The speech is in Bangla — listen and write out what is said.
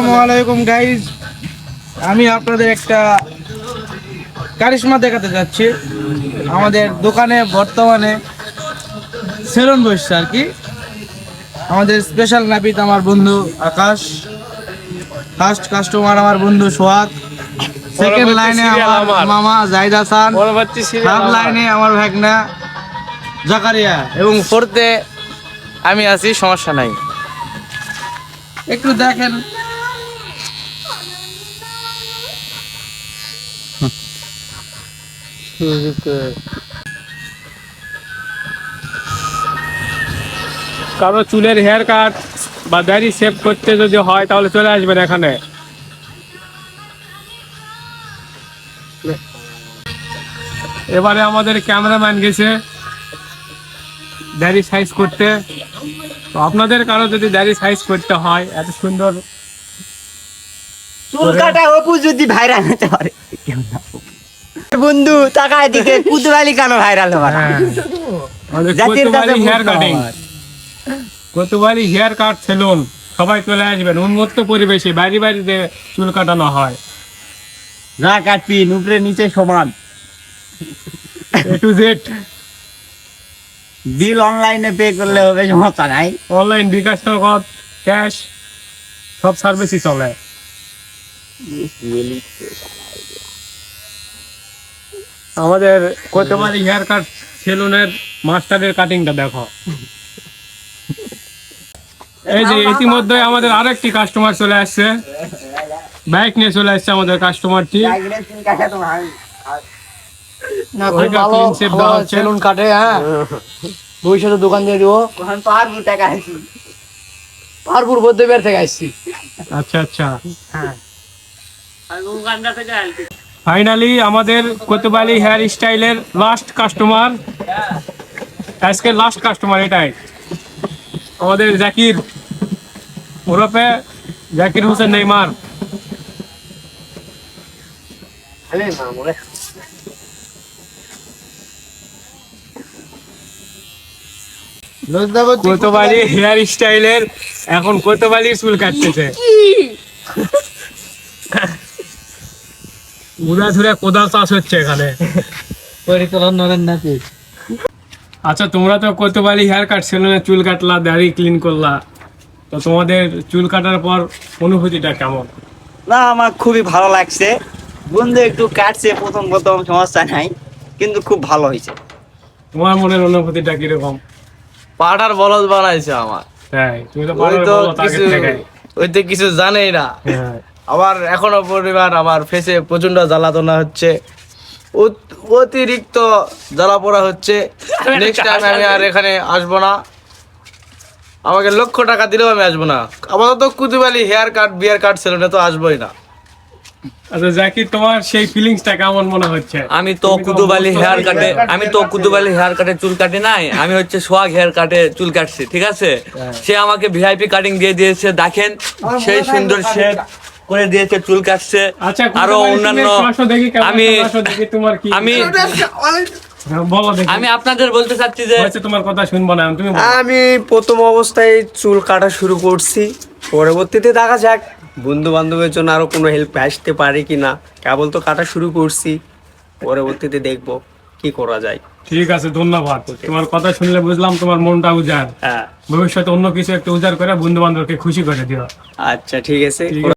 আসসালামু আলাইকুম গাইজ আমি আপনাদের একটা কারিশমা দেখাতে যাচ্ছি। আমাদের দোকানে বর্তমানে সেলুন বসছে আর কি। আমাদের স্পেশাল নাপিত আমার বন্ধু আকাশ ফার্স্ট কাস্টমার আমার বন্ধু সোহাগ সেকেন্ড লাইনে আমার। মামা জাহিদ হাসান থার্ড লাইনে আমার। ভাগনা জাকারিয়া। এবং ফোর্থে আমি আছি সমস্যা নাই। একটু দেখেন। কারও চুলের হেয়ার কাট বা দাড়ি সেভ করতে যদি হয়, তাহলে চলে আসবেন এখানে। এবারে আমাদের ক্যামেরাম্যান গেছে দাড়ি সাইজ করতে। তো আপনাদের কারও যদি দাড়ি সাইজ করতে হয়, এত সুন্দর চুল কাটা অপু যদি ভাইরাল হতে পারে বন্ধু তাকায় দিকে কুতুবালি কেন ভাইরাল হবার? হ্যাঁ, জাতির কাছে হেয়ার কাটিং পাওয়ার। হেয়ার কাট সেলুন সবাই চলে আসবেন। উন্মুক্ত পরিবেশে বাড়ি বাড়িতে চুল কাটানো হয়। না কাটবি নুপরে নিচে সমান। এ টু জেড বিল অনলাইনে পে করলে হবে সমস্যা নাই। অনলাইন বিকাশ নগদ ক্যাশ সব সার্ভিসই চলে। আমাদের কোতোয়ালি হেয়ার কাট সেলুনের মাস্টারের কাটিংটা দেখো। এই যে ইতিমধ্যে আমাদের আরেকটি কাস্টমার চলে আসছে। বাইক নিয়ে চলে আসছে আমাদের কাস্টমারটি সেলুন কাটে হ্যাঁ। ভবিষ্যতে দোকান দিয়ে দিব। পাহাড় টাকা আছে পাহাড়পুর বৌদ্ধবিহার থেকে আসছি। আচ্ছা আচ্ছা। ফাইনালি আমাদের কোতোবালি হেয়ার স্টাইলের লাস্ট কাস্টমার আজকে লাস্ট কাস্টমার এটাই। আমাদের জাকির। ওরফে জাকির হোসেন নেইমার। কোতোবালি হেয়ার স্টাইলের এখন কোতোবালি চুল কাটতেছে। কোদাল চাষ হচ্ছে এখানে। পরিচালন নরেন নাকি? আচ্ছা তোমরা তো কোতোবালি হেয়ার কাট সেলুনে চুল কাটলা দাড়ি ক্লিন করলা। তো তোমাদের চুল কাটার পর অনুভূতিটা কেমন? না আমার খুবই ভালো লাগছে। বন্ধু একটু কাটছে প্রথম প্রথম সমস্যা নাই কিন্তু খুব ভালো হয়েছে। তোমার মনের অনুভূতিটা কীরকম? পাটার বলদ বানাইছে আমার। তাই তুমি তো ওই পারো তো কিছু থেকে ওই তো কিছু জানেই না। হ্যাঁ। আবার এখনও পরিবার আমার ফেসে প্রচণ্ড জ্বালাতনা হচ্ছে। অতিরিক্ত জ্বালা পোড়া হচ্ছে নেক্সট টাইম আমি আর এখানে আসব না। আমাকে লক্ষ টাকা দিলেও আমি আসব না। আপাতত কুতুবালি হেয়ার কাট বিয়ার কাট সেলুনে তো আসবোই না। আচ্ছা জাকির তোমার সেই ফিলিংসটা কেমন মনে হচ্ছে? আমি তো কুতুবালি হেয়ার কাটে আমি তো কুতুবালি হেয়ার কাটে চুল কাটে নাই। আমি হচ্ছে সোহাগ হেয়ার কাটে চুল কাটছি ঠিক আছে? সে আমাকে ভিআইপি কাটিং দিয়ে দিয়েছে দেখেন। সেই সুন্দর শেড করে দিয়েছে চুল কাটছে। আচ্ছা আরও অন্যান্য আমি আমি বলো দেখি। আমি আপনাদের বলতে চাচ্ছি যে তোমার কথা শুনব না তুমি আমি প্রথম অবস্থায় চুল কাটা শুরু করছি। পরবর্তীতে দেখা যাক বন্ধু বান্ধবের জন্য আরও কোনো হেল্প আসতে পারে কি না কেবল তো কাটা শুরু করছি পরবর্তীতে দেখব কি করা যায়। ঠিক আছে ধন্যবাদ। তোমার কথা শুনলে বুঝলাম তোমার মনটা উজাড়। হ্যাঁ। ভবিষ্যতে অন্য কিছু একটা উজাড় করে বন্ধু বান্ধবকে খুশি করে দিও। আচ্ছা ঠিক আছে।